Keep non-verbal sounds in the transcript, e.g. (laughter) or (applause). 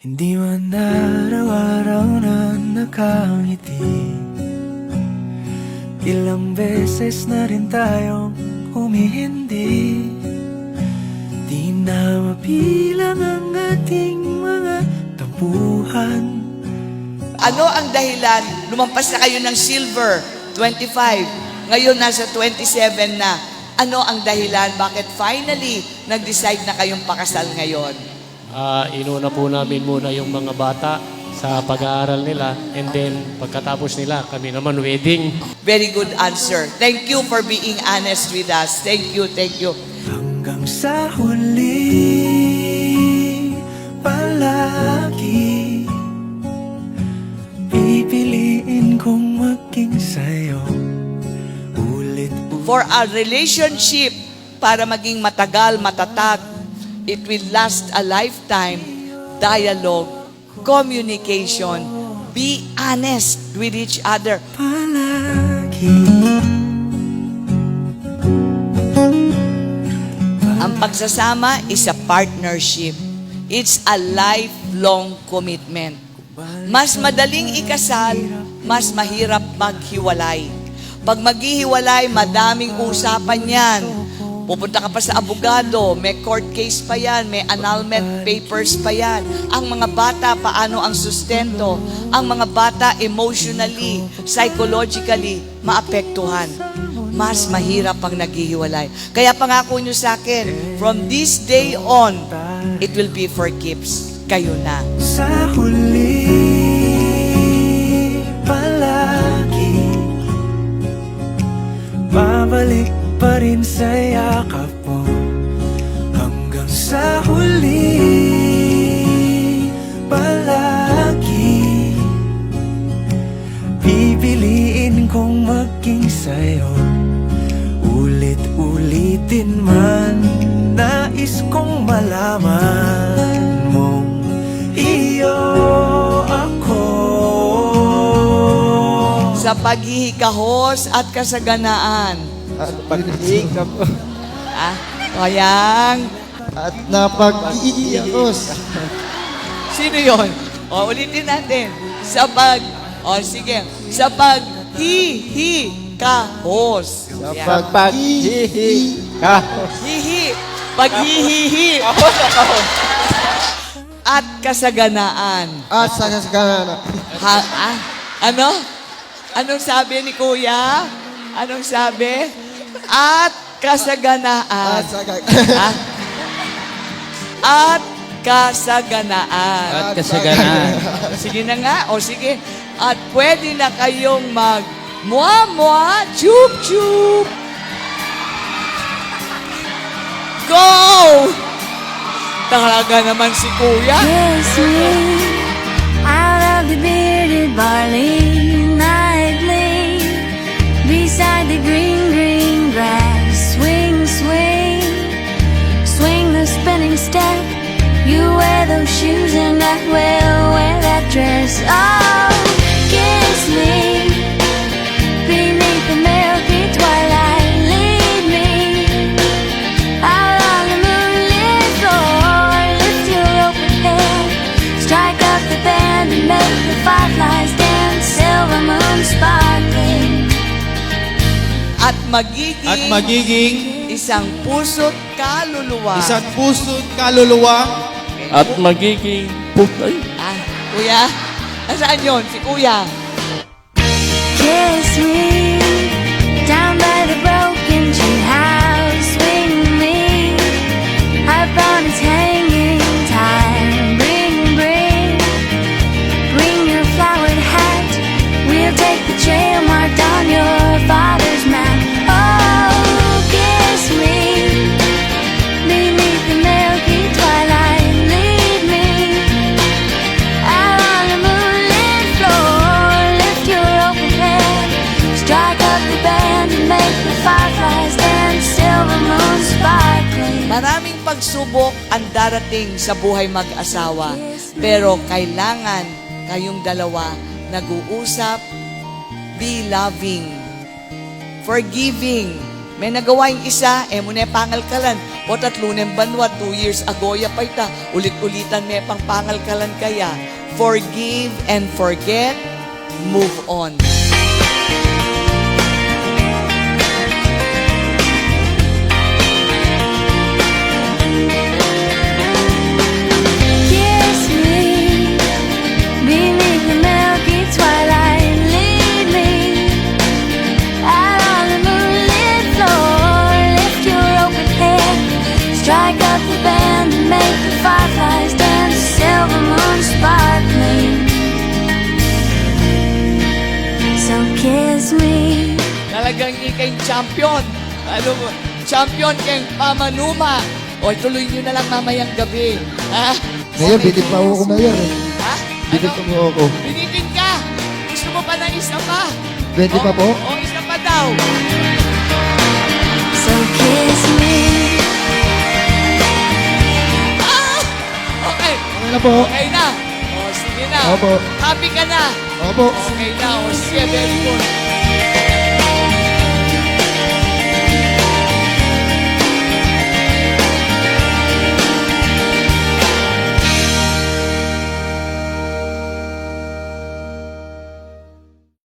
Hindi man araw-araw na nakangiti Ilang beses na rin tayong humihindi Di na mapilang ang ating mga tampuhan Ano ang dahilan? Lumampas na kayo ng silver, 25. Ngayon nasa 27 na. Ano ang dahilan? Bakit finally nag-decide na kayong pakasal ngayon? Ah, inuna po namin muna yung mga bata sa pag-aaral nila and then pagkatapos nila kami naman wedding. Very good answer. Thank you for being honest with us. Thank you, thank you. Hanggang sa huli Palagi Pipiliin kong maging sa'yo Ulit For a relationship, para maging matagal, matatag, it will last a lifetime, dialogue, communication, be honest with each other. palagi Ang pagsasama is a partnership. It's a lifelong commitment. Mas madaling ikasal, mas mahirap maghiwalay. Pag maghihiwalay, madaming usapan yan. Pupunta ka pa sa abogado, may court case pa yan, may annulment papers pa yan. Ang mga bata, paano ang sustento? Ang mga bata emotionally, psychologically, maapektuhan mas mahirap pang naghihiwalay. Kaya pangako nyo sa akin, from this day on, it will be for keeps. Kayo na. Sa huli Ulit-ulitin man Nais kong malaman mong Iyo ako Sa paghihikahos at kasaganaan. At pag-iikap (laughs) Ah, kayang. at napag-iiyakos. Sino yon? O, ulitin natin. Sa pag, o sige, sa paghihikahos. Sa Yan. Hihi. Paghihihi. At kasaganaan. At sa kasagana. Ha, ah, ano? Anong sabi ni Kuya? Anong sabi? At kasaganaan. At sa Ha? At kasaganaan. At kasaganaan. Sige na nga. O sige. At pwede na kayong mag Mua, mua, Talaga naman si Kuya. Kiss me out of the bearded barley nightly beside the green, green grass. Swing, swing, swing the spinning step. You wear those shoes and I will wear that dress. Oh, make the fireflies dance, silver moon sparkling. At magiging, At magiging isang puso't kaluluwa. isang puso't kaluluwa At magiging putay. Ah, kuya? Nasaan yun? Si kuya? Kiss me down by Maraming pagsubok ang darating sa buhay mag-asawa. Pero kailangan kayong dalawa nag-uusap, be loving, forgiving. May nagawa yung isa, eh muna pangal ka lang. Potatlunen banwa, two years ago, ya pa ita, ulit-ulitan may pang pangalkalan kaya. Forgive and forget, move on. Talagang ikay champion. Ano mo? Champion kay Pamanuma. O, tuloy nyo na lang mamayang gabi. Ha? Mayor, bitin pa ako, Mayor. eh. Ha? Bitin Ano? pa mo ako. Binitin ka! Gusto mo pa ng isa pa? Pwede pa po? O, isa pa daw. So kiss me. Ah! Okay. Okay na po. Okay na. O, sige na. Opo. Happy ka na. Opo. Okay na. O, sige, very good.